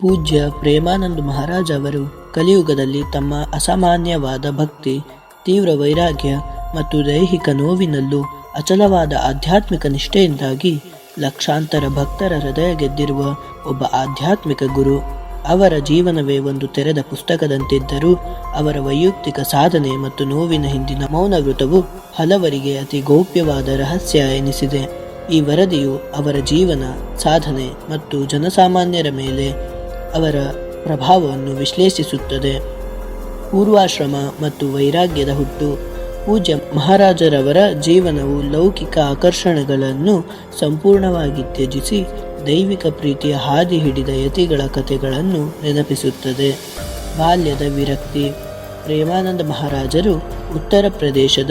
ಪೂಜ್ಯ ಪ್ರೇಮಾನಂದ ಮಹಾರಾಜ್ ಅವರು ಕಲಿಯುಗದಲ್ಲಿ ತಮ್ಮ ಅಸಾಮಾನ್ಯವಾದ ಭಕ್ತಿ, ತೀವ್ರ ವೈರಾಗ್ಯ ಮತ್ತು ದೈಹಿಕ ನೋವಿನಲ್ಲೂ ಅಚಲವಾದ ಆಧ್ಯಾತ್ಮಿಕ ನಿಷ್ಠೆಯಿಂದಾಗಿ ಲಕ್ಷಾಂತರ ಭಕ್ತರ ಹೃದಯ ಗೆದ್ದಿರುವ ಒಬ್ಬ ಆಧ್ಯಾತ್ಮಿಕ ಗುರು. ಅವರ ಜೀವನವೇ ಒಂದು ತೆರೆದ ಪುಸ್ತಕದಂತಿದ್ದರೂ ಅವರ ವೈಯಕ್ತಿಕ ಸಾಧನೆ ಮತ್ತು ನೋವಿನ ಹಿಂದಿನ ಮೌನವೃತವು ಹಲವರಿಗೆ ಅತಿ ಗೌಪ್ಯವಾದ ರಹಸ್ಯ ಎನಿಸಿದೆ. ಈ ವರದಿಯು ಅವರ ಜೀವನ, ಸಾಧನೆ ಮತ್ತು ಜನಸಾಮಾನ್ಯರ ಮೇಲೆ ಅವರ ಪ್ರಭಾವವನ್ನು ವಿಶ್ಲೇಷಿಸುತ್ತದೆ. ಪೂರ್ವಾಶ್ರಮ ಮತ್ತು ವೈರಾಗ್ಯದ ಹುಟ್ಟು, ಪೂಜ್ಯ ಮಹಾರಾಜರವರ ಜೀವನವು ಲೌಕಿಕ ಆಕರ್ಷಣೆಗಳನ್ನು ಸಂಪೂರ್ಣವಾಗಿ ತ್ಯಜಿಸಿ ದೈವಿಕ ಪ್ರೀತಿಯ ಹಾದಿ ಹಿಡಿದ ಯತಿಗಳ ಕಥೆಗಳನ್ನು ನೆನಪಿಸುತ್ತದೆ. ಬಾಲ್ಯದ ವಿರಕ್ತಿ, ಪ್ರೇಮಾನಂದ ಮಹಾರಾಜರು ಉತ್ತರ ಪ್ರದೇಶದ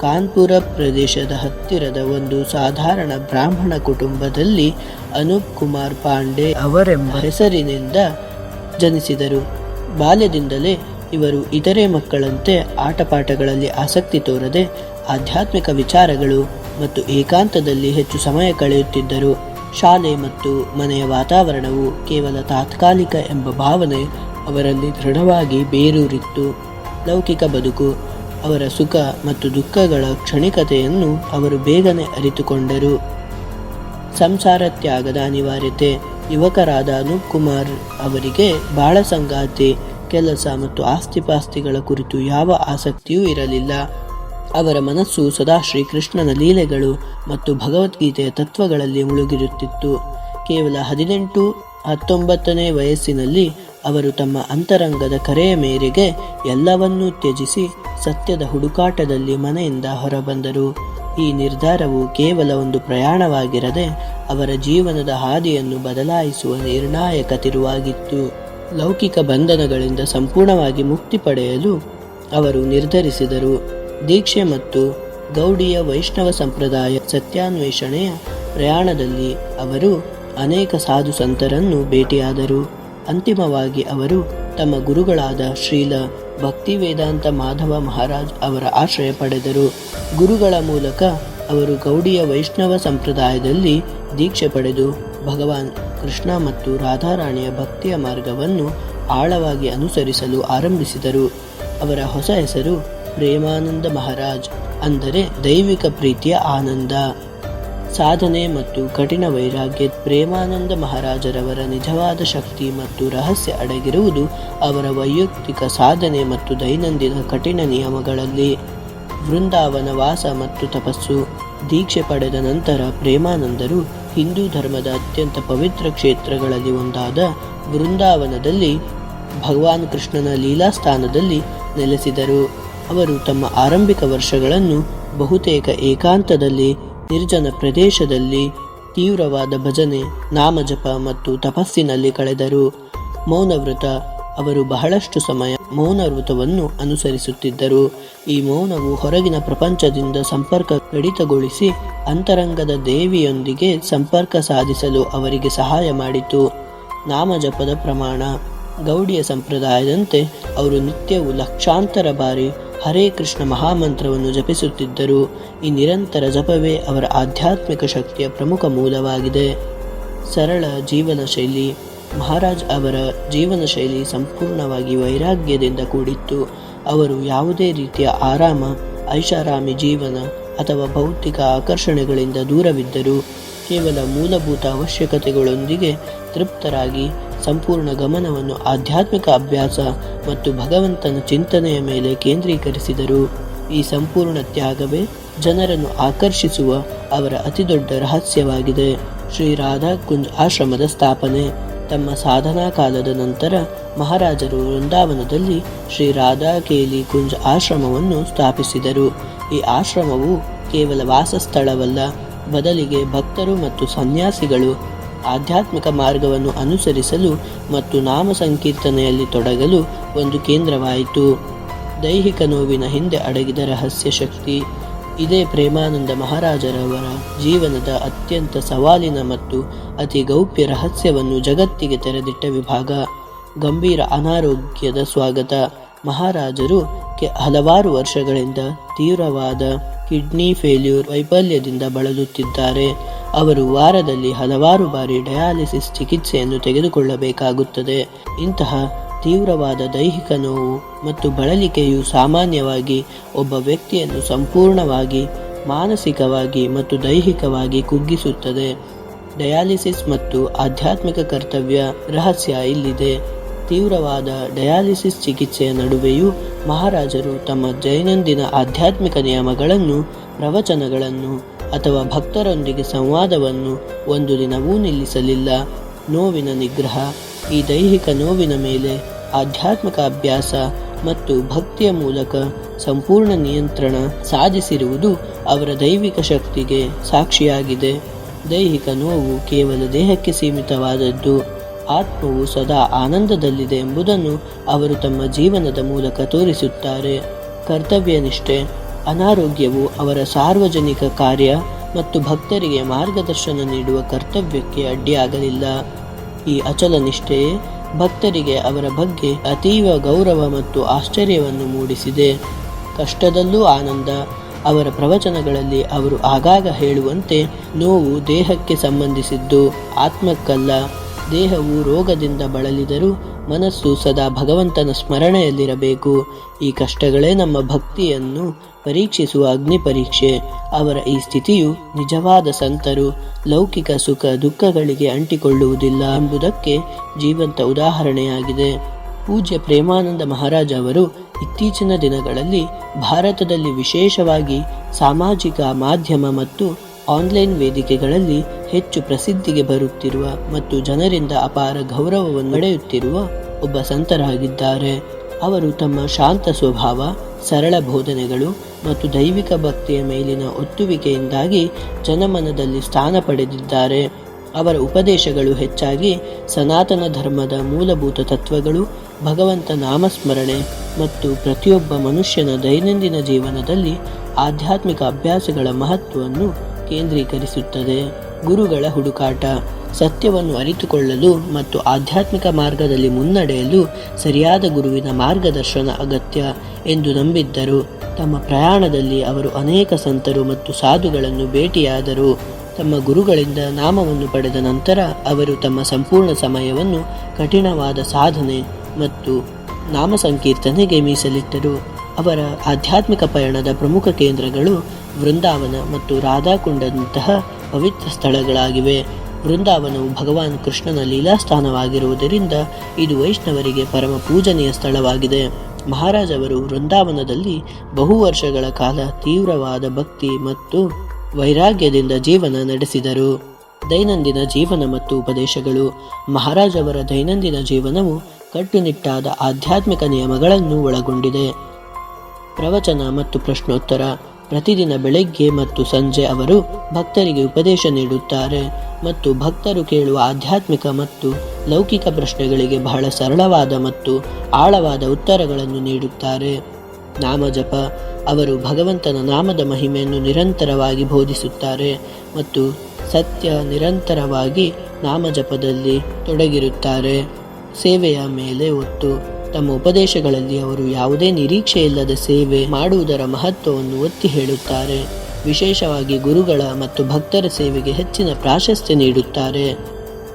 ಕಾನ್ಪುರ ಪ್ರದೇಶದ ಹತ್ತಿರದ ಒಂದು ಸಾಧಾರಣ ಬ್ರಾಹ್ಮಣ ಕುಟುಂಬದಲ್ಲಿ ಅನೂಪ್ ಕುಮಾರ್ ಪಾಂಡೆ ಅವರೆಂಬ ಹೆಸರಿನಿಂದ ಜನಿಸಿದರು. ಬಾಲ್ಯದಿಂದಲೇ ಇವರು ಇತರೆ ಮಕ್ಕಳಂತೆ ಆಟಪಾಠಗಳಲ್ಲಿ ಆಸಕ್ತಿ ತೋರದೆ ಆಧ್ಯಾತ್ಮಿಕ ವಿಚಾರಗಳು ಮತ್ತು ಏಕಾಂತದಲ್ಲಿ ಹೆಚ್ಚು ಸಮಯ ಕಳೆಯುತ್ತಿದ್ದರು. ಶಾಲೆ ಮತ್ತು ಮನೆಯ ವಾತಾವರಣವು ಕೇವಲ ತಾತ್ಕಾಲಿಕ ಎಂಬ ಭಾವನೆ ಅವರಲ್ಲಿ ದೃಢವಾಗಿ ಬೇರೂರಿತ್ತು. ಲೌಕಿಕ ಬದುಕು ಅವರ ಸುಖ ಮತ್ತು ದುಃಖಗಳ ಕ್ಷಣಿಕತೆಯನ್ನು ಅವರು ಬೇಗನೆ ಅರಿತುಕೊಂಡರು. ಸಂಸಾರ ತ್ಯಾಗದ ಅನಿವಾರ್ಯತೆ, ಯುವಕರಾದ ಅನೂಪ್ ಕುಮಾರ್ ಅವರಿಗೆ ಬಾಳ ಸಂಗಾತಿ, ಕೆಲಸ ಮತ್ತು ಆಸ್ತಿಪಾಸ್ತಿಗಳ ಕುರಿತು ಯಾವ ಆಸಕ್ತಿಯೂ ಇರಲಿಲ್ಲ. ಅವರ ಮನಸ್ಸು ಸದಾ ಶ್ರೀಕೃಷ್ಣನ ಲೀಲೆಗಳು ಮತ್ತು ಭಗವದ್ಗೀತೆಯ ತತ್ವಗಳಲ್ಲಿ ಮುಳುಗಿರುತ್ತಿತ್ತು. ಕೇವಲ ಹದಿನೆಂಟು ಹತ್ತೊಂಬತ್ತನೇ ವಯಸ್ಸಿನಲ್ಲಿ ಅವರು ತಮ್ಮ ಅಂತರಂಗದ ಕರೆಯ ಮೇರೆಗೆ ಎಲ್ಲವನ್ನೂ ತ್ಯಜಿಸಿ ಸತ್ಯದ ಹುಡುಕಾಟದಲ್ಲಿ ಮನೆಯಿಂದ ಹೊರಬಂದರು. ಈ ನಿರ್ಧಾರವು ಕೇವಲ ಒಂದು ಪ್ರಯಾಣವಾಗಿರದೆ ಅವರ ಜೀವನದ ಹಾದಿಯನ್ನು ಬದಲಾಯಿಸುವ ನಿರ್ಣಾಯಕ ತಿರುವಾಗಿತ್ತು ಲೌಕಿಕ ಬಂಧನಗಳಿಂದ ಸಂಪೂರ್ಣವಾಗಿ ಮುಕ್ತಿ ಪಡೆಯಲು ಅವರು ನಿರ್ಧರಿಸಿದರು. ದೀಕ್ಷೆ ಮತ್ತು ಗೌಡಿಯ ವೈಷ್ಣವ ಸಂಪ್ರದಾಯ ಸತ್ಯಾನ್ವೇಷಣೆಯ ಪ್ರಯಾಣದಲ್ಲಿ ಅವರು ಅನೇಕ ಸಾಧು ಸಂತರನ್ನು ಭೇಟಿಯಾದರು. ಅಂತಿಮವಾಗಿ ಅವರು ತಮ್ಮ ಗುರುಗಳಾದ ಶ್ರೀಲ ಭಕ್ತಿ ವೇದಾಂತ ಮಾಧವ ಮಹಾರಾಜ್ ಅವರ ಆಶ್ರಯ ಪಡೆದರು. ಗುರುಗಳ ಮೂಲಕ ಅವರು ಗೌಡಿಯ ವೈಷ್ಣವ ಸಂಪ್ರದಾಯದಲ್ಲಿ ದೀಕ್ಷೆ ಪಡೆದು ಭಗವಾನ್ ಕೃಷ್ಣ ಮತ್ತು ರಾಧಾರಾಣಿಯ ಭಕ್ತಿಯ ಮಾರ್ಗವನ್ನು ಆಳವಾಗಿ ಅನುಸರಿಸಲು ಆರಂಭಿಸಿದರು. ಅವರ ಹೊಸ ಹೆಸರು ಪ್ರೇಮಾನಂದ ಮಹಾರಾಜ್ ಅಂದರೆ ದೈವಿಕ ಪ್ರೀತಿಯ ಆನಂದ. ಸಾಧನೆ ಮತ್ತು ಕಠಿಣ ವೈರಾಗ್ಯ ಪ್ರೇಮಾನಂದ ಮಹಾರಾಜರವರ ನಿಜವಾದ ಶಕ್ತಿ ಮತ್ತು ರಹಸ್ಯ ಅಡಗಿರುವುದು ಅವರ ವೈಯಕ್ತಿಕ ಸಾಧನೆ ಮತ್ತು ದೈನಂದಿನ ಕಠಿಣ ನಿಯಮಗಳಲ್ಲಿ. ವೃಂದಾವನ ವಾಸ ಮತ್ತು ತಪಸ್ಸು, ದೀಕ್ಷೆ ಪಡೆದ ನಂತರ ಪ್ರೇಮಾನಂದರು ಹಿಂದೂ ಧರ್ಮದ ಅತ್ಯಂತ ಪವಿತ್ರ ಕ್ಷೇತ್ರಗಳಲ್ಲಿ ಒಂದಾದ ವೃಂದಾವನದಲ್ಲಿ ಭಗವಾನ್ ಕೃಷ್ಣನ ಲೀಲಾಸ್ಥಾನದಲ್ಲಿ ನೆಲೆಸಿದರು. ಅವರು ತಮ್ಮ ಆರಂಭಿಕ ವರ್ಷಗಳನ್ನು ಬಹುತೇಕ ಏಕಾಂತದಲ್ಲಿ ನಿರ್ಜನ ಪ್ರದೇಶದಲ್ಲಿ ತೀವ್ರವಾದ ಭಜನೆ, ನಾಮಜಪ ಮತ್ತು ತಪಸ್ಸಿನಲ್ಲಿ ಕಳೆದರು. ಮೌನವ್ರತ ಅವರು ಬಹಳಷ್ಟು ಸಮಯ ಮೌನವ್ರತವನ್ನು ಅನುಸರಿಸುತ್ತಿದ್ದರು. ಈ ಮೌನವು ಹೊರಗಿನ ಪ್ರಪಂಚದಿಂದ ಸಂಪರ್ಕ ಕಡಿತಗೊಳಿಸಿ ಅಂತರಂಗದ ದೇವಿಯೊಂದಿಗೆ ಸಂಪರ್ಕ ಸಾಧಿಸಲು ಅವರಿಗೆ ಸಹಾಯ ಮಾಡಿತು. ನಾಮಜಪದ ಪ್ರಮಾಣ ಗೌಡಿಯ ಸಂಪ್ರದಾಯದಂತೆ ಅವರು ನಿತ್ಯವೂ ಲಕ್ಷಾಂತರ ಬಾರಿ ಹರೇ ಕೃಷ್ಣ ಮಹಾಮಂತ್ರವನ್ನು ಜಪಿಸುತ್ತಿದ್ದರು ಈ ನಿರಂತರ ಜಪವೇ ಅವರ ಆಧ್ಯಾತ್ಮಿಕ ಶಕ್ತಿಯ ಪ್ರಮುಖ ಮೂಲವಾಗಿದೆ. ಸರಳ ಜೀವನ ಶೈಲಿ. ಮಹಾರಾಜ್ ಅವರ ಜೀವನ ಶೈಲಿ ಸಂಪೂರ್ಣವಾಗಿ ವೈರಾಗ್ಯದಿಂದ ಕೂಡಿತ್ತು. ಅವರು ಯಾವುದೇ ರೀತಿಯ ಆರಾಮ, ಐಷಾರಾಮಿ ಜೀವನ ಅಥವಾ ಭೌತಿಕ ಆಕರ್ಷಣೆಗಳಿಂದ ದೂರವಿದ್ದರು ಕೇವಲ ಮೂಲಭೂತ ಅವಶ್ಯಕತೆಗಳೊಂದಿಗೆ ತೃಪ್ತರಾಗಿ ಸಂಪೂರ್ಣ ಗಮನವನ್ನು ಆಧ್ಯಾತ್ಮಿಕ ಅಭ್ಯಾಸ ಮತ್ತು ಭಗವಂತನ ಚಿಂತನೆಯ ಮೇಲೆ ಕೇಂದ್ರೀಕರಿಸಿದರು. ಈ ಸಂಪೂರ್ಣ ತ್ಯಾಗವೇ ಜನರನ್ನು ಆಕರ್ಷಿಸುವ ಅವರ ಅತಿದೊಡ್ಡ ರಹಸ್ಯವಾಗಿದೆ. ಶ್ರೀ ರಾಧಾ ಕುಂಜ್ ಆಶ್ರಮದ ಸ್ಥಾಪನೆ. ತಮ್ಮ ಸಾಧನಾ ಕಾಲದ ನಂತರ ಮಹಾರಾಜರು ವೃಂದಾವನದಲ್ಲಿ ಶ್ರೀ ರಾಧಾ ಕೇಲಿ ಕುಂಜ್ ಆಶ್ರಮವನ್ನು ಸ್ಥಾಪಿಸಿದರು. ಈ ಆಶ್ರಮವು ಕೇವಲ ವಾಸಸ್ಥಳವಲ್ಲ, ಬದಲಿಗೆ ಭಕ್ತರು ಮತ್ತು ಸನ್ಯಾಸಿಗಳು ಆಧ್ಯಾತ್ಮಿಕ ಮಾರ್ಗವನ್ನು ಅನುಸರಿಸಲು ಮತ್ತು ನಾಮ ಸಂಕೀರ್ತನೆಯಲ್ಲಿ ತೊಡಗಲು ಒಂದು ಕೇಂದ್ರವಾಯಿತು. ದೈಹಿಕ ನೋವಿನ ಹಿಂದೆ ಅಡಗಿದ ರಹಸ್ಯ ಶಕ್ತಿ. ಇದೇ ಪ್ರೇಮಾನಂದ ಮಹಾರಾಜರವರ ಜೀವನದ ಅತ್ಯಂತ ಸವಾಲಿನ ಮತ್ತು ಅತಿ ಗೌಪ್ಯ ರಹಸ್ಯವನ್ನು ಜಗತ್ತಿಗೆ ತೆರೆದಿಟ್ಟ ವಿಭಾಗ. ಗಂಭೀರ ಅನಾರೋಗ್ಯದ ಸ್ವಾಗತ. ಮಹಾರಾಜರು ಕೆ ಹಲವಾರು ವರ್ಷಗಳಿಂದ ತೀವ್ರವಾದ ಕಿಡ್ನಿ ಫೇಲ್ಯೂರ್ ವೈಫಲ್ಯದಿಂದ ಬಳಲುತ್ತಿದ್ದಾರೆ. ಅವರು ವಾರದಲ್ಲಿ ಹಲವಾರು ಬಾರಿ ಡಯಾಲಿಸಿಸ್ ಚಿಕಿತ್ಸೆಯನ್ನು ತೆಗೆದುಕೊಳ್ಳಬೇಕಾಗುತ್ತದೆ. ಇಂತಹ ತೀವ್ರವಾದ ದೈಹಿಕ ನೋವು ಮತ್ತು ಬಳಲಿಕೆಯು ಸಾಮಾನ್ಯವಾಗಿ ಒಬ್ಬ ವ್ಯಕ್ತಿಯನ್ನು ಸಂಪೂರ್ಣವಾಗಿ, ಮಾನಸಿಕವಾಗಿ ಮತ್ತು ದೈಹಿಕವಾಗಿ ಕುಗ್ಗಿಸುತ್ತದೆ. ಡಯಾಲಿಸಿಸ್ ಮತ್ತು ಆಧ್ಯಾತ್ಮಿಕ ಕರ್ತವ್ಯ ರಹಸ್ಯ ಇಲ್ಲಿದೆ. ತೀವ್ರವಾದ ಡಯಾಲಿಸಿಸ್ ಚಿಕಿತ್ಸೆಯ ನಡುವೆಯೂ ಮಹಾರಾಜರು ತಮ್ಮ ದೈನಂದಿನ ಆಧ್ಯಾತ್ಮಿಕ ನಿಯಮಗಳನ್ನು, ಪ್ರವಚನಗಳನ್ನು ಅಥವಾ ಭಕ್ತರೊಂದಿಗೆ ಸಂವಾದವನ್ನು ಒಂದು ದಿನವೂ ನಿಲ್ಲಿಸಲಿಲ್ಲ. ನೋವಿನ ನಿಗ್ರಹ, ಈ ದೈಹಿಕ ನೋವಿನ ಮೇಲೆ ಆಧ್ಯಾತ್ಮಿಕ ಅಭ್ಯಾಸ ಮತ್ತು ಭಕ್ತಿಯ ಮೂಲಕ ಸಂಪೂರ್ಣ ನಿಯಂತ್ರಣ ಸಾಧಿಸಿರುವುದು ಅವರ ದೈವಿಕ ಶಕ್ತಿಗೆ ಸಾಕ್ಷಿಯಾಗಿದೆ. ದೈಹಿಕ ನೋವು ಕೇವಲ ದೇಹಕ್ಕೆ ಸೀಮಿತವಾದದ್ದು, ಆತ್ಮವು ಸದಾ ಆನಂದದಲ್ಲಿದೆ ಎಂಬುದನ್ನು ಅವರು ತಮ್ಮ ಜೀವನದ ಮೂಲಕ ತೋರಿಸುತ್ತಾರೆ. ಕರ್ತವ್ಯ ನಿಷ್ಠೆ ಅನಾರೋಗ್ಯವು ಅವರ ಸಾರ್ವಜನಿಕ ಕಾರ್ಯ ಮತ್ತು ಭಕ್ತರಿಗೆ ಮಾರ್ಗದರ್ಶನ ನೀಡುವ ಕರ್ತವ್ಯಕ್ಕೆ ಅಡ್ಡಿಯಾಗಲಿಲ್ಲ. ಈ ಅಚಲ ನಿಷ್ಠೆಯೇ ಭಕ್ತರಿಗೆ ಅವರ ಬಗ್ಗೆ ಅತೀವ ಗೌರವ ಮತ್ತು ಆಶ್ಚರ್ಯವನ್ನು ಮೂಡಿಸಿದೆ. ಕಷ್ಟದಲ್ಲೂ ಆನಂದ, ಅವರ ಪ್ರವಚನಗಳಲ್ಲಿ ಅವರು ಆಗಾಗ ಹೇಳುವಂತೆ ನೋವು ದೇಹಕ್ಕೆ ಸಂಬಂಧಿಸಿದ್ದು, ಆತ್ಮಕ್ಕಲ್ಲ. ದೇಹವು ರೋಗದಿಂದ ಬಳಲಿದರೂ ಮನಸ್ಸು ಸದಾ ಭಗವಂತನ ಸ್ಮರಣೆಯಲ್ಲಿರಬೇಕು. ಈ ಕಷ್ಟಗಳೇ ನಮ್ಮ ಭಕ್ತಿಯನ್ನು ಪರೀಕ್ಷಿಸುವ ಅಗ್ನಿ ಪರೀಕ್ಷೆ. ಅವರ ಈ ಸ್ಥಿತಿಯು ನಿಜವಾದ ಸಂತರು. ಲೌಕಿಕ ಸುಖ ದುಃಖಗಳಿಗೆ ಅಂಟಿಕೊಳ್ಳುವುದಿಲ್ಲ ಎಂಬುದಕ್ಕೆ ಜೀವಂತ ಉದಾಹರಣೆಯಾಗಿದೆ. ಪೂಜ್ಯ ಪ್ರೇಮಾನಂದ ಮಹಾರಾಜ ಅವರು ಇತ್ತೀಚಿನ ದಿನಗಳಲ್ಲಿ ಭಾರತದಲ್ಲಿ ವಿಶೇಷವಾಗಿ ಸಾಮಾಜಿಕ ಮಾಧ್ಯಮ ಮತ್ತು ಆನ್ಲೈನ್ ವೇದಿಕೆಗಳಲ್ಲಿ ಹೆಚ್ಚು ಪ್ರಸಿದ್ಧಿಗೆ ಬರುತ್ತಿರುವ ಮತ್ತು ಜನರಿಂದ ಅಪಾರ ಗೌರವವನ್ನು ನಡೆಯುತ್ತಿರುವ ಒಬ್ಬ ಸಂತರಾಗಿದ್ದಾರೆ. ಅವರು ತಮ್ಮ ಶಾಂತ ಸ್ವಭಾವ, ಸರಳ ಬೋಧನೆಗಳು ಮತ್ತು ದೈವಿಕ ಭಕ್ತಿಯ ಮೇಲಿನ ಒತ್ತುವಿಕೆಯಿಂದಾಗಿ ಜನಮನದಲ್ಲಿ ಸ್ಥಾನ ಪಡೆದಿದ್ದಾರೆ. ಅವರ ಉಪದೇಶಗಳು ಹೆಚ್ಚಾಗಿ ಸನಾತನ ಧರ್ಮದ ಮೂಲಭೂತ ತತ್ವಗಳು, ಭಗವಂತ ನಾಮಸ್ಮರಣೆ ಮತ್ತು ಪ್ರತಿಯೊಬ್ಬ ಮನುಷ್ಯನ ದೈನಂದಿನ ಜೀವನದಲ್ಲಿ ಆಧ್ಯಾತ್ಮಿಕ ಅಭ್ಯಾಸಗಳ ಮಹತ್ವವನ್ನು ಕೇಂದ್ರೀಕರಿಸುತ್ತದೆ. ಗುರುಗಳ ಹುಡುಕಾಟ. ಸತ್ಯವನ್ನು ಅರಿತುಕೊಳ್ಳಲು ಮತ್ತು ಆಧ್ಯಾತ್ಮಿಕ ಮಾರ್ಗದಲ್ಲಿ ಮುನ್ನಡೆಯಲು ಸರಿಯಾದ ಗುರುವಿನ ಮಾರ್ಗದರ್ಶನ ಅಗತ್ಯ ಎಂದು ನಂಬಿದ್ದರು. ತಮ್ಮ ಪ್ರಯಾಣದಲ್ಲಿ ಅವರು ಅನೇಕ ಸಂತರು ಮತ್ತು ಸಾಧುಗಳನ್ನು ಭೇಟಿಯಾದರು. ತಮ್ಮ ಗುರುಗಳಿಂದ ನಾಮವನ್ನು ಪಡೆದ ನಂತರ ಅವರು ತಮ್ಮ ಸಂಪೂರ್ಣ ಸಮಯವನ್ನು ಕಠಿಣವಾದ ಸಾಧನೆ ಮತ್ತು ನಾಮ ಸಂಕೀರ್ತನೆಗೆ ಮೀಸಲಿಟ್ಟರು. ಅವರ ಆಧ್ಯಾತ್ಮಿಕ ಪಯಣದ ಪ್ರಮುಖ ಕೇಂದ್ರಗಳು ವೃಂದಾವನ ಮತ್ತು ರಾಧಾಕುಂಡದಂತಹ ಪವಿತ್ರ ಸ್ಥಳಗಳಾಗಿವೆ. ವೃಂದಾವನವು ಭಗವಾನ್ ಕೃಷ್ಣನ ಲೀಲಾಸ್ಥಾನವಾಗಿರುವುದರಿಂದ ಇದು ವೈಷ್ಣವರಿಗೆ ಪರಮ ಪೂಜನೀಯ ಸ್ಥಳವಾಗಿದೆ. ಮಹಾರಾಜವರು ವೃಂದಾವನದಲ್ಲಿ ಬಹು ವರ್ಷಗಳ ಕಾಲ ತೀವ್ರವಾದ ಭಕ್ತಿ ಮತ್ತು ವೈರಾಗ್ಯದಿಂದ ಜೀವನ ನಡೆಸಿದರು. ದೈನಂದಿನ ಜೀವನ ಮತ್ತು ಉಪದೇಶಗಳು. ಮಹಾರಾಜವರ ದೈನಂದಿನ ಜೀವನವು ಕಟ್ಟುನಿಟ್ಟಾದ ಆಧ್ಯಾತ್ಮಿಕ ನಿಯಮಗಳನ್ನು ಒಳಗೊಂಡಿದೆ. ಪ್ರವಚನ ಮತ್ತು ಪ್ರಶ್ನೋತ್ತರ. ಪ್ರತಿದಿನ ಬೆಳಗ್ಗೆ ಮತ್ತು ಸಂಜೆ ಅವರು ಭಕ್ತರಿಗೆ ಉಪದೇಶ ನೀಡುತ್ತಾರೆ ಮತ್ತು ಭಕ್ತರು ಕೇಳುವ ಆಧ್ಯಾತ್ಮಿಕ ಮತ್ತು ಲೌಕಿಕ ಪ್ರಶ್ನೆಗಳಿಗೆ ಬಹಳ ಸರಳವಾದ ಮತ್ತು ಆಳವಾದ ಉತ್ತರಗಳನ್ನು ನೀಡುತ್ತಾರೆ. ನಾಮಜಪ, ಅವರು ಭಗವಂತನ ನಾಮದ ಮಹಿಮೆಯನ್ನು ನಿರಂತರವಾಗಿ ಬೋಧಿಸುತ್ತಾರೆ ಮತ್ತು ಸತ್ಯ ನಿರಂತರವಾಗಿ ನಾಮಜಪದಲ್ಲಿ ತೊಡಗಿರುತ್ತಾರೆ. ಸೇವೆಯ ಮೇಲೆ ಒತ್ತು. ತಮ್ಮ ಉಪದೇಶಗಳಲ್ಲಿ ಅವರು ಯಾವುದೇ ನಿರೀಕ್ಷೆಯಿಲ್ಲದ ಸೇವೆ ಮಾಡುವುದರ ಮಹತ್ವವನ್ನು ಒತ್ತಿ ಹೇಳುತ್ತಾರೆ. ವಿಶೇಷವಾಗಿ ಗುರುಗಳ ಮತ್ತು ಭಕ್ತರ ಸೇವೆಗೆ ಹೆಚ್ಚಿನ ಪ್ರಾಶಸ್ತ್ಯ ನೀಡುತ್ತಾರೆ.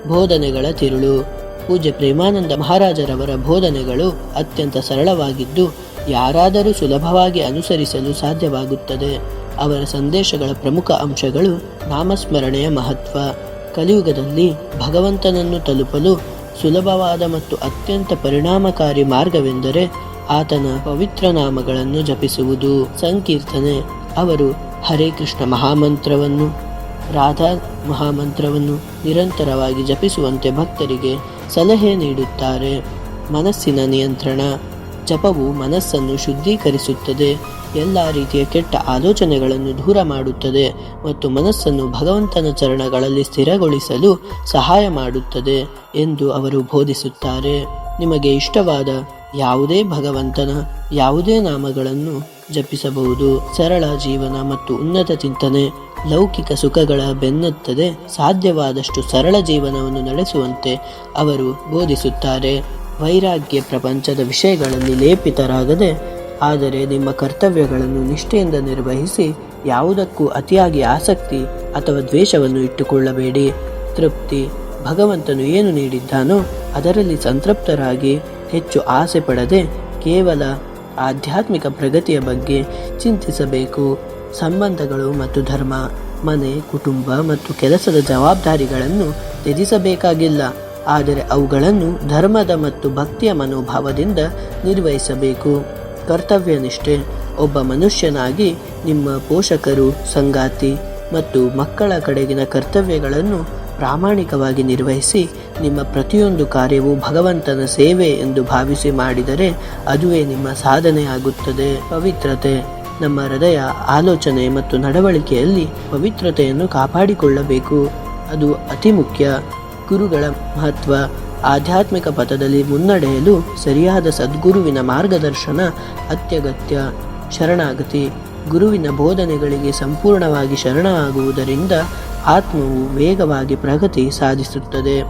ಬೋಧನೆಗಳ ತಿರುಳು. ಪೂಜ್ಯ ಪ್ರೇಮಾನಂದ ಮಹಾರಾಜರವರ ಬೋಧನೆಗಳು ಅತ್ಯಂತ ಸರಳವಾಗಿದ್ದು, ಯಾರಾದರೂ ಸುಲಭವಾಗಿ ಅನುಸರಿಸಲು ಸಾಧ್ಯವಾಗುತ್ತದೆ. ಅವರ ಸಂದೇಶಗಳ ಪ್ರಮುಖ ಅಂಶಗಳು ನಾಮಸ್ಮರಣೆಯ ಮಹತ್ವ. ಕಲಿಯುಗದಲ್ಲಿ ಭಗವಂತನನ್ನು ತಲುಪಲು ಸುಲಭವಾದ ಮತ್ತು ಅತ್ಯಂತ ಪರಿಣಾಮಕಾರಿ ಮಾರ್ಗವೆಂದರೆ ಆತನ ಪವಿತ್ರ ನಾಮಗಳನ್ನು ಜಪಿಸುವುದು. ಸಂಕೀರ್ತನೆ. ಅವರು ಹರೇ ಕೃಷ್ಣ ಮಹಾಮಂತ್ರವನ್ನು, ರಾಧಾ ಮಹಾಮಂತ್ರವನ್ನು ನಿರಂತರವಾಗಿ ಜಪಿಸುವಂತೆ ಭಕ್ತರಿಗೆ ಸಲಹೆ ನೀಡುತ್ತಾರೆ. ಮನಸ್ಸಿನ ನಿಯಂತ್ರಣ. ಜಪವು ಮನಸ್ಸನ್ನು ಶುದ್ಧೀಕರಿಸುತ್ತದೆ. ಎಲ್ಲ ರೀತಿಯ ಕೆಟ್ಟ ಆಲೋಚನೆಗಳನ್ನು ದೂರ ಮಾಡುತ್ತದೆ ಮತ್ತು ಮನಸ್ಸನ್ನು ಭಗವಂತನ ಚರಣಗಳಲ್ಲಿ ಸ್ಥಿರಗೊಳಿಸಲು ಸಹಾಯ ಮಾಡುತ್ತದೆ ಎಂದು ಅವರು ಬೋಧಿಸುತ್ತಾರೆ. ನಿಮಗೆ ಇಷ್ಟವಾದ ಯಾವುದೇ ಭಗವಂತನ ಯಾವುದೇ ನಾಮಗಳನ್ನು ಜಪಿಸಬಹುದು. ಸರಳ ಜೀವನ ಮತ್ತು ಉನ್ನತ ಚಿಂತನೆ ಲೌಕಿಕ ಸುಖಗಳ ಬೆನ್ನತ್ತದೆ ಸಾಧ್ಯವಾದಷ್ಟು ಸರಳ ಜೀವನವನ್ನು ನಡೆಸುವಂತೆ ಅವರು ಬೋಧಿಸುತ್ತಾರೆ. ವೈರಾಗ್ಯ ಪ್ರಪಂಚದ ವಿಷಯಗಳಲ್ಲಿ ಲೇಪಿತರಾಗದೆ ಆದರೆ ನಿಮ್ಮ ಕರ್ತವ್ಯಗಳನ್ನು ನಿಷ್ಠೆಯಿಂದ ನಿರ್ವಹಿಸಿ ಯಾವುದಕ್ಕೂ ಅತಿಯಾಗಿ ಆಸಕ್ತಿ ಅಥವಾ ದ್ವೇಷವನ್ನು ಇಟ್ಟುಕೊಳ್ಳಬೇಡಿ. ತೃಪ್ತಿ. ಭಗವಂತನು ಏನು ನೀಡಿದ್ದಾನೋ ಅದರಲ್ಲಿ ಸಂತೃಪ್ತರಾಗಿ ಹೆಚ್ಚು ಆಸೆ ಪಡದೆ ಕೇವಲ ಆಧ್ಯಾತ್ಮಿಕ ಪ್ರಗತಿಯ ಬಗ್ಗೆ ಚಿಂತಿಸಬೇಕು. ಸಂಬಂಧಗಳು ಮತ್ತು ಧರ್ಮ, ಮನೆ, ಕುಟುಂಬ ಮತ್ತು ಕೆಲಸದ ಜವಾಬ್ದಾರಿಗಳನ್ನು ತ್ಯಜಿಸಬೇಕಾಗಿಲ್ಲ. ಆದರೆ ಅವುಗಳನ್ನು ಧರ್ಮದ ಮತ್ತು ಭಕ್ತಿಯ ಮನೋಭಾವದಿಂದ ನಿರ್ವಹಿಸಬೇಕು. ಕರ್ತವ್ಯ ನಿಷ್ಠೆ ಒಬ್ಬ ಮನುಷ್ಯನಾಗಿ ನಿಮ್ಮ ಪೋಷಕರು, ಸಂಗಾತಿ ಮತ್ತು ಮಕ್ಕಳ ಕಡೆಗಿನ ಕರ್ತವ್ಯಗಳನ್ನು ಪ್ರಾಮಾಣಿಕವಾಗಿ ನಿರ್ವಹಿಸಿ ನಿಮ್ಮ ಪ್ರತಿಯೊಂದು ಕಾರ್ಯವು ಭಗವಂತನ ಸೇವೆ ಎಂದು ಭಾವಿಸಿ ಮಾಡಿದರೆ ಅದುವೇ ನಿಮ್ಮ ಸಾಧನೆಯಾಗುತ್ತದೆ ಪವಿತ್ರತೆ. ನಮ್ಮ ಹೃದಯ ಆಲೋಚನೆ ಮತ್ತು ನಡವಳಿಕೆಯಲ್ಲಿ ಪವಿತ್ರತೆಯನ್ನು ಕಾಪಾಡಿಕೊಳ್ಳಬೇಕು. ಅದು ಅತಿ ಮುಖ್ಯ. ಗುರುಗಳ ಮಹತ್ವ. ಆಧ್ಯಾತ್ಮಿಕ ಪಥದಲ್ಲಿ ಮುನ್ನಡೆಯಲು ಸರಿಯಾದ ಸದ್ಗುರುವಿನ ಮಾರ್ಗದರ್ಶನ ಅತ್ಯಗತ್ಯ. ಶರಣಾಗತಿ. ಗುರುವಿನ ಬೋಧನೆಗಳಿಗೆ ಸಂಪೂರ್ಣವಾಗಿ ಶರಣಾಗುವುದರಿಂದ ಆತ್ಮವು ವೇಗವಾಗಿ ಪ್ರಗತಿ ಸಾಧಿಸುತ್ತದೆ.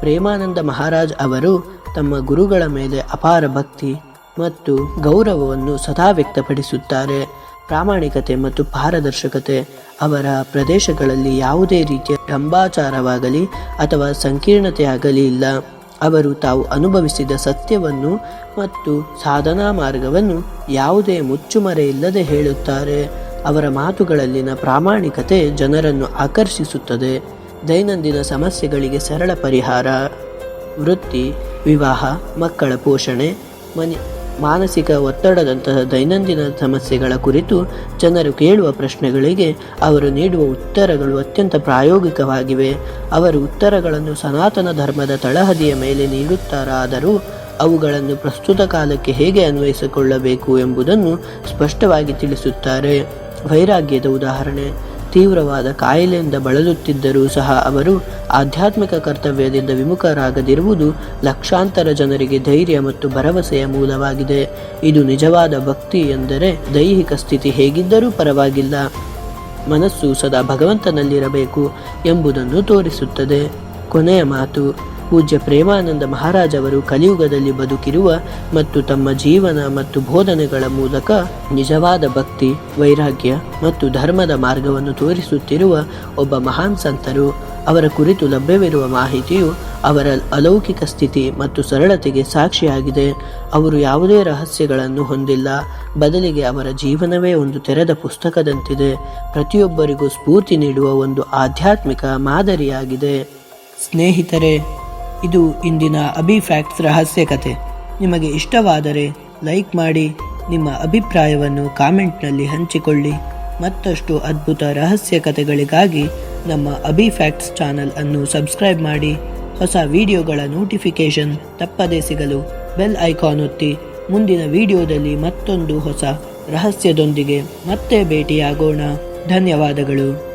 ಪ್ರೇಮಾನಂದ ಮಹಾರಾಜ್ ಅವರು ತಮ್ಮ ಗುರುಗಳ ಮೇಲೆ ಅಪಾರ ಭಕ್ತಿ ಮತ್ತು ಗೌರವವನ್ನು ಸದಾ ವ್ಯಕ್ತಪಡಿಸುತ್ತಾರೆ. ಪ್ರಾಮಾಣಿಕತೆ ಮತ್ತು ಪಾರದರ್ಶಕತೆ ಅವರ ಪ್ರದೇಶಗಳಲ್ಲಿ ಯಾವುದೇ ರೀತಿಯ ಡಂಬಾಚಾರವಾಗಲಿ ಅಥವಾ ಸಂಕೀರ್ಣತೆಯಾಗಲಿ ಇಲ್ಲ. ಅವರು ತಾವು ಅನುಭವಿಸಿದ ಸತ್ಯವನ್ನು ಮತ್ತು ಸಾಧನಾ ಮಾರ್ಗವನ್ನು ಯಾವುದೇ ಮುಚ್ಚುಮರೆಯಿಲ್ಲದೆ ಹೇಳುತ್ತಾರೆ. ಅವರ ಮಾತುಗಳಲ್ಲಿನ ಪ್ರಾಮಾಣಿಕತೆ ಜನರನ್ನು ಆಕರ್ಷಿಸುತ್ತದೆ. ದೈನಂದಿನ ಸಮಸ್ಯೆಗಳಿಗೆ ಸರಳ ಪರಿಹಾರ. ವೃತ್ತಿ, ವಿವಾಹ, ಮಕ್ಕಳ ಪೋಷಣೆ, ಮನೆ ಮಾನಸಿಕ ಒತ್ತಡದಂತಹ ದೈನಂದಿನ ಸಮಸ್ಯೆಗಳ ಕುರಿತು ಜನರು ಕೇಳುವ ಪ್ರಶ್ನೆಗಳಿಗೆ ಅವರು ನೀಡುವ ಉತ್ತರಗಳು ಅತ್ಯಂತ ಪ್ರಾಯೋಗಿಕವಾಗಿವೆ. ಅವರು ಉತ್ತರಗಳನ್ನು ಸನಾತನ ಧರ್ಮದ ತಳಹದಿಯ ಮೇಲೆ ನೀಡುತ್ತಾರಾದರೂ ಅವುಗಳನ್ನು ಪ್ರಸ್ತುತ ಕಾಲಕ್ಕೆ ಹೇಗೆ ಅನ್ವಯಿಸಿಕೊಳ್ಳಬೇಕು ಎಂಬುದನ್ನು ಸ್ಪಷ್ಟವಾಗಿ ತಿಳಿಸುತ್ತಾರೆ. ವೈರಾಗ್ಯದ ಉದಾಹರಣೆ. ತೀವ್ರವಾದ ಕಾಯಿಲೆಯಿಂದ ಬಳಲುತ್ತಿದ್ದರೂ ಸಹ ಅವರು ಆಧ್ಯಾತ್ಮಿಕ ಕರ್ತವ್ಯದಿಂದ ವಿಮುಖರಾಗದಿರುವುದು ಲಕ್ಷಾಂತರ ಜನರಿಗೆ ಧೈರ್ಯ ಮತ್ತು ಭರವಸೆಯ ಮೂಲವಾಗಿದೆ. ಇದು ನಿಜವಾದ ಭಕ್ತಿ ಎಂದರೆ ದೈಹಿಕ ಸ್ಥಿತಿ ಹೇಗಿದ್ದರೂ ಪರವಾಗಿಲ್ಲ. ಮನಸ್ಸು ಸದಾ ಭಗವಂತನಲ್ಲಿರಬೇಕು ಎಂಬುದನ್ನು ತೋರಿಸುತ್ತದೆ. ಕೊನೆಯ ಮಾತು. ಪೂಜ್ಯ ಪ್ರೇಮಾನಂದ ಮಹಾರಾಜವರು ಕಲಿಯುಗದಲ್ಲಿ ಬದುಕಿರುವ ಮತ್ತು ತಮ್ಮ ಜೀವನ ಮತ್ತು ಬೋಧನೆಗಳ ಮೂಲಕ ನಿಜವಾದ ಭಕ್ತಿ, ವೈರಾಗ್ಯ ಮತ್ತು ಧರ್ಮದ ಮಾರ್ಗವನ್ನು ತೋರಿಸುತ್ತಿರುವ ಒಬ್ಬ ಮಹಾನ್ ಸಂತರು. ಅವರ ಕುರಿತು ಲಭ್ಯವಿರುವ ಮಾಹಿತಿಯು ಅವರ ಅಲೌಕಿಕ ಸ್ಥಿತಿ ಮತ್ತು ಸರಳತೆಗೆ ಸಾಕ್ಷಿಯಾಗಿದೆ. ಅವರು ಯಾವುದೇ ರಹಸ್ಯಗಳನ್ನು ಹೊಂದಿಲ್ಲ. ಬದಲಿಗೆ ಅವರ ಜೀವನವೇ ಒಂದು ತೆರೆದ ಪುಸ್ತಕದಂತಿದೆ. ಪ್ರತಿಯೊಬ್ಬರಿಗೂ ಸ್ಫೂರ್ತಿ ನೀಡುವ ಒಂದು ಆಧ್ಯಾತ್ಮಿಕ ಮಾದರಿಯಾಗಿದೆ. ಸ್ನೇಹಿತರೆ ಇದು ಇಂದಿನ ಅಬಿ ಫ್ಯಾಕ್ಟ್ಸ್ ರಹಸ್ಯ ಕಥೆ ನಿಮಗೆ ಇಷ್ಟವಾದರೆ ಲೈಕ್ ಮಾಡಿ, ನಿಮ್ಮ ಅಭಿಪ್ರಾಯವನ್ನು ಕಾಮೆಂಟ್ನಲ್ಲಿ ಹಂಚಿಕೊಳ್ಳಿ. ಮತ್ತಷ್ಟು ಅದ್ಭುತ ರಹಸ್ಯ ಕಥೆಗಳಿಗಾಗಿ ನಮ್ಮ ಅಬಿ ಫ್ಯಾಕ್ಟ್ಸ್ ಚಾನಲ್ ಅನ್ನು ಸಬ್ಸ್ಕ್ರೈಬ್ ಮಾಡಿ. ಹೊಸ ವಿಡಿಯೋಗಳ ನೋಟಿಫಿಕೇಷನ್ ತಪ್ಪದೇ ಸಿಗಲು ಬೆಲ್ ಐಕಾನ್ ಒತ್ತಿ. ಮುಂದಿನ ವಿಡಿಯೋದಲ್ಲಿ ಮತ್ತೊಂದು ಹೊಸ ರಹಸ್ಯದೊಂದಿಗೆ ಮತ್ತೆ ಭೇಟಿಯಾಗೋಣ. ಧನ್ಯವಾದಗಳು.